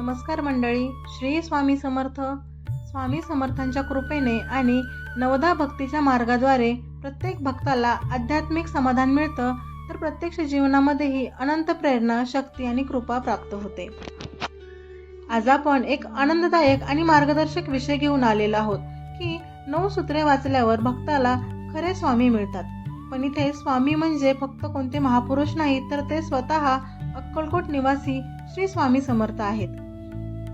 नमस्कार मंडळी श्री स्वामी समर्थ. स्वामी समर्थांच्या कृपेने आणि नवदा भक्तीच्या मार्गाद्वारे प्रत्येक भक्ताला आध्यात्मिक समाधान मिळतं तर प्रत्यक्ष जीवनामध्येही अनंत प्रेरणा शक्ती आणि कृपा प्राप्त होते. आज आपण एक आनंददायक आणि मार्गदर्शक विषय घेऊन आलेलो आहोत की नऊ सूत्रे वाचल्यावर भक्ताला खरे स्वामी मिळतात. पण इथे स्वामी म्हणजे फक्त कोणते महापुरुष नाहीत तर ते स्वतः अक्कलकोट निवासी श्री स्वामी समर्थ आहेत.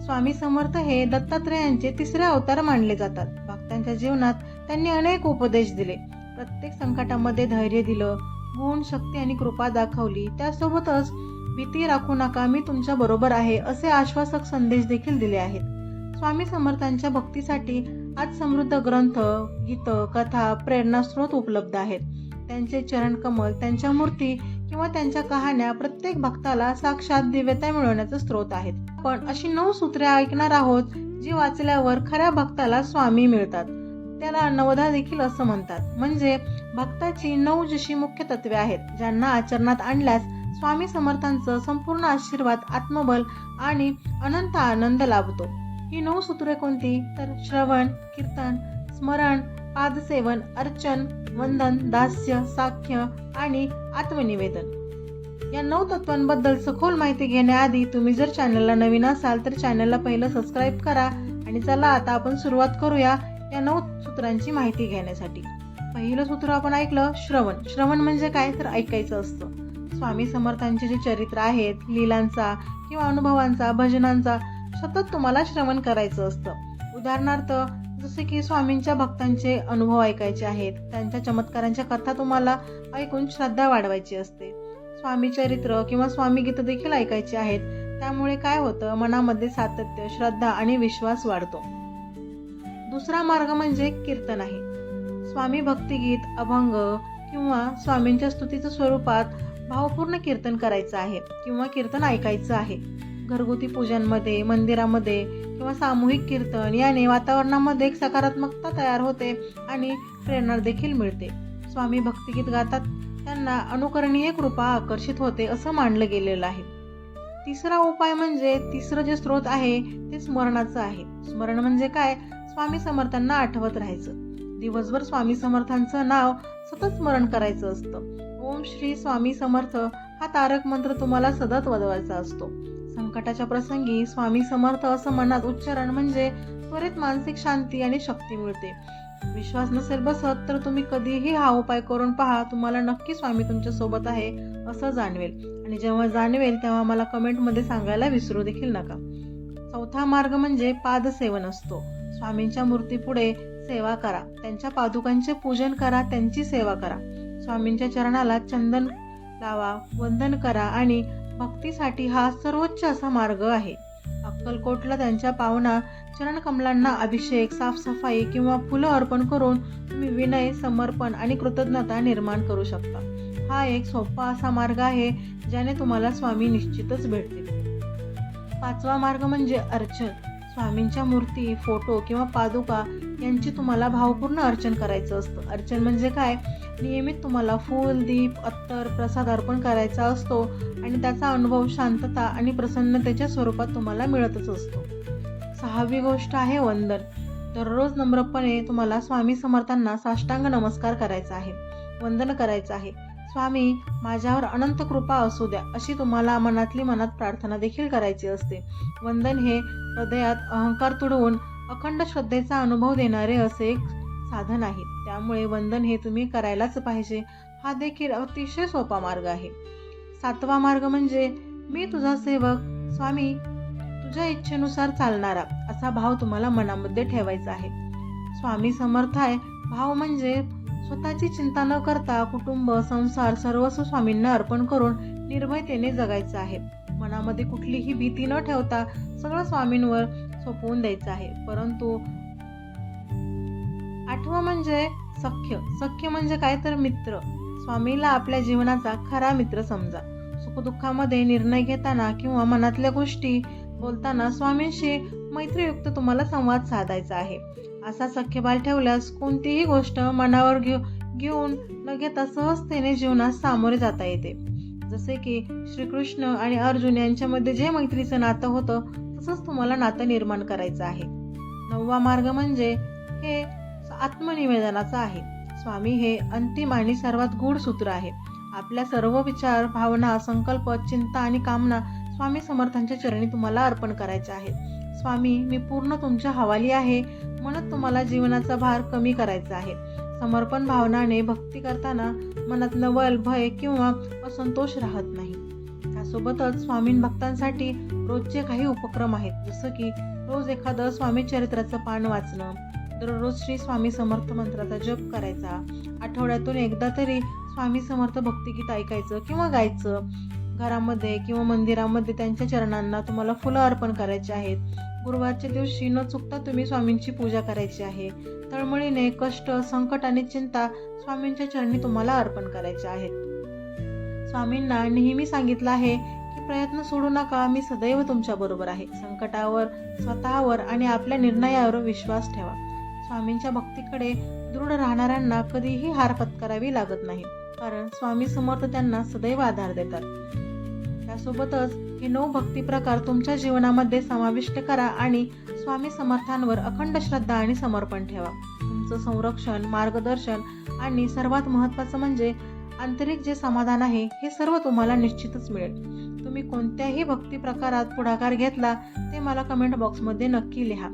स्वामी समर्थ हे दत्तात्रेयांचे तिसरे अवतार मानले जातात. भक्तांच्या जीवनात त्यांनी अनेक उपदेश दिले. प्रत्येक संकटामध्ये धैर्य दिलं गुण शक्ती आणि कृपा दाखवली. त्यासोबतच भीती राखू नका मी तुमच्या बरोबर आहे असे आश्वासक संदेश देखील दिले आहेत. स्वामी समर्थांच्या भक्तीसाठी आज समृद्ध ग्रंथ गीत कथा प्रेरणास्रोत उपलब्ध आहेत. त्यांचे चरण कमल त्यांच्या मूर्ती किंवा त्यांच्या कहाण्या प्रत्येक भक्ताला साक्षात दिव्यता मिळवण्याचा स्रोत आहेत. पण अशी नऊ सूत्रे ऐकणार आहोत जी वाचल्यावर खऱ्या भक्ताला स्वामी मिळतात. त्याला नवदा देखील असं म्हणतात. म्हणजे भक्ताची नऊ जशी मुख्य तत्वे आहेत ज्यांना आचरणात आणल्यास स्वामी समर्थांचं संपूर्ण आशीर्वाद आत्मबल आणि अनंत आनंद लाभतो. ही नऊ सूत्रे कोणती? तर श्रवण कीर्तन स्मरण पादसेवन अर्चन वंदन दास्य साख्य आणि आत्मनिवेदन. या नऊ तत्वांबद्दल सखोल माहिती घेण्याआधी तुम्ही जर चॅनलला नवीन असाल तर चॅनलला पहिलं सबस्क्राईब करा आणि चला आता आपण सुरुवात करूया या नऊ सूत्रांची माहिती घेण्यासाठी. पहिलं सूत्र आपण ऐकलं श्रवण. श्रवण म्हणजे काय? तर ऐकायचं असतं. स्वामी समर्थांचे जे चरित्र आहेत लीलांचा किंवा अनुभवांचा भजनांचा सतत तुम्हाला श्रवण करायचं असतं. उदाहरणार्थ जसे की स्वामींच्या भक्तांचे अनुभव ऐकायचे आहेत त्यांच्या चमत्कारांच्या कथा तुम्हाला ऐकून श्रद्धा वाढवायची असते. स्वामी चरित्र किंवा स्वामी गीत देखील ऐकायचे आहेत त्यामुळे काय होतं मनामध्ये सातत्य श्रद्धा आणि विश्वास वाढतो. दुसरा मार्ग म्हणजे कीर्तन आहे. स्वामी भक्तिगीत अभंग किंवा स्वामींच्या स्तुतीच्या स्वरूपात भावपूर्ण कीर्तन करायचं आहे किंवा कीर्तन ऐकायचं आहे. घरगुती पूजांमध्ये मंदिरामध्ये किंवा सामूहिक कीर्तन याने वातावरणामध्ये एक सकारात्मकता तयार होते आणि प्रेरणा देखील मिळते. स्वामी भक्तिगीत गातात त्यांना अनुकरणीय कृपा आकर्षित होते असं मानलं गेलेलं आहे. तिसरा उपाय म्हणजे तिसरं जे स्रोत आहे ते स्मरणाचं आहे. स्मरण म्हणजे काय? स्वामी समर्थांना आठवत राहायचं. दिवसभर स्वामी समर्थांचं नाव सतत स्मरण करायचं असतं. ओम श्री स्वामी समर्थ हा तारक मंत्र तुम्हाला सतत वदवायचा असतो. संकटाच्या प्रसंगी स्वामी समर्थ असं मनात उच्चारण म्हणजे त्वरित मानसिक शांती आणि शक्ती मिळते. विश्वास नसेल बसत तर तुम्ही कधीही हा उपाय करून पहा तुम्हाला नक्की स्वामी तुमच्यासोबत आहे असं जाणवेल. आणि जेव्हा जाणवेल तेव्हा मला कमेंटमध्ये सांगायला विसरू देखील नका. चौथा मार्ग म्हणजे पादसेवन असतो. स्वामींच्या मूर्तीपुढे सेवा करा. त्यांच्या पादुकांचे पूजन करा त्यांची सेवा करा. स्वामींच्या चरणाला चंदन लावा वंदन करा आणि भक्तीसाठी हा सर्वोच्च असा मार्ग आहे. अक्कलकोटला त्यांच्या पावना चरण कमलांना अभिषेक साफसफाई किंवा फुलं अर्पण करून तुम्ही विनय समर्पण आणि कृतज्ञता निर्माण करू शकता. हा एक सोपा असा मार्ग आहे ज्याने तुम्हाला स्वामी निश्चितच भेटतील. पाचवा मार्ग म्हणजे अर्चन. स्वामींच्या मूर्ती फोटो किंवा पादुका यांची तुम्हाला भावपूर्ण अर्चन करायचं असतं. अर्चन म्हणजे काय? नियमित तुम्हाला फूल दीप अत्तर प्रसाद अर्पण करायचा असतो आणि त्याचा अनुभव शांतता आणि प्रसन्नतेच्या स्वरूपात तुम्हाला मिळतच असतो. सहावी गोष्ट आहे वंदन. दररोज नम्रपणे तुम्हाला स्वामी समर्थांना साष्टांग नमस्कार करायचा आहे. वंदन करायचं आहे. स्वामी माझ्यावर अनंत कृपा असू द्या अशी तुम्हाला मनातली मनात प्रार्थना देखील करायची असते. वंदन हे हृदयात अहंकार तुडवून अखंड श्रद्धेचा अनुभव देणारे असे एक साधन आहे. त्यामुळे वंदन हे तुम्ही करायलाच पाहिजे. हा देखील अतिशय सोपा मार्ग आहे. सातवा मार्ग म्हणजे मी तुझा सेवक स्वामी तुझ्या इच्छेनुसार चालणारा असा भाव तुम्हाला मनामध्ये ठेवायचा आहे. स्वामी समर्थ आहे. भाव म्हणजे स्वतःची चिंता न करता कुटुंब संसार सर्वस्व स्वामींना अर्पण करून निर्भयतेने जगायचं आहे. मनामध्ये कुठलीही भीती न ठेवता सगळं स्वामींवर सोपवून द्यायचं आहे. परंतु आठवं म्हणजे सख्य. सख्य म्हणजे काय तर मित्र. स्वामीला आपल्या जीवनाचा खरा मित्र समजा. सुखदुःखामध्ये निर्णय घेताना किंवा मनातल्या गोष्टी बोलताना स्वामींशी मैत्रीयुक्त तुम्हाला संवाद साधायचा आहे. असा सख्यबाल ठेवल्यास कोणतीही गोष्ट मनावर घेऊ घेऊन न घेता सहजतेने जीवनात सामोरे जाता येते. जसे की श्रीकृष्ण आणि अर्जुन यांच्यामध्ये जे मैत्रीचं नातं होतं तसंच तुम्हाला नातं निर्माण करायचं आहे. नववा मार्ग म्हणजे हे आत्मनिवेदनाचा आहे. स्वामी हे अंतिम आणि सर्वात गूढ सूत्र आहे. आपल्या सर्व विचार भावना संकल्प चिंता आणि कामना स्वामी समर्थांच्या चरणी तुम्हाला अर्पण करायचे आहेत स्वामी मी पूर्ण तुमच्या हवाली आहे. म्हणत तुम्हाला जीवनाचा भार कमी करायचा आहे. समर्पण भावनाने भक्ती करताना मनात नवल भय किंवा असंतोष राहत नाही. त्यासोबतच स्वामीन भक्तांसाठी रोजचे काही उपक्रम आहेत. जसं की रोज एखादं स्वामी चरित्राचं पान वाचणं दररोज श्री स्वामी समर्थ मंत्राचा जप करायचा. आठवड्यातून एकदा तरी स्वामी समर्थ भक्तिगीत ऐकायचं किंवा गायचं. घरामध्ये किंवा मंदिरामध्ये त्यांच्या चरणांना तुम्हाला फुलं अर्पण करायची आहेत. गुरुवारच्या दिवशी न चुकता तुम्ही स्वामींची पूजा करायची आहे. तळमळीने कष्ट संकट आणि चिंता स्वामींच्या चरणी तुम्हाला अर्पण करायचे आहेत. स्वामींना नेहमी सांगितलं आहे की प्रयत्न सोडू नका मी सदैव तुमच्या बरोबर आहे. संकटावर स्वतःवर आणि आपल्या निर्णयावर विश्वास ठेवा. स्वामींच्या भक्तीकडे दृढ राहणाऱ्यांना कधीही हार पत्करावी लागत नाही. कारण स्वामी समर्थ त्यांना सदैव आधार देतात. त्यासोबतच हे नऊ भक्ती प्रकार तुमच्या जीवनामध्ये समाविष्ट करा आणि स्वामी समर्थांवर अखंड श्रद्धा आणि समर्पण ठेवा. तुमचं संरक्षण मार्गदर्शन आणि सर्वात महत्त्वाचं म्हणजे आंतरिक जे समाधान आहे हे सर्व तुम्हाला निश्चितच मिळेल. तुम्ही कोणत्याही भक्ती प्रकारात पुढाकार घेतला ते मला कमेंट बॉक्समध्ये नक्की लिहा.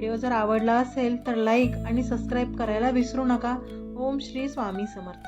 व्हिडिओ जर आवडला असेल तर लाईक आणि सबस्क्राईब करायला विसरू नका. ओम श्री स्वामी समर्थ.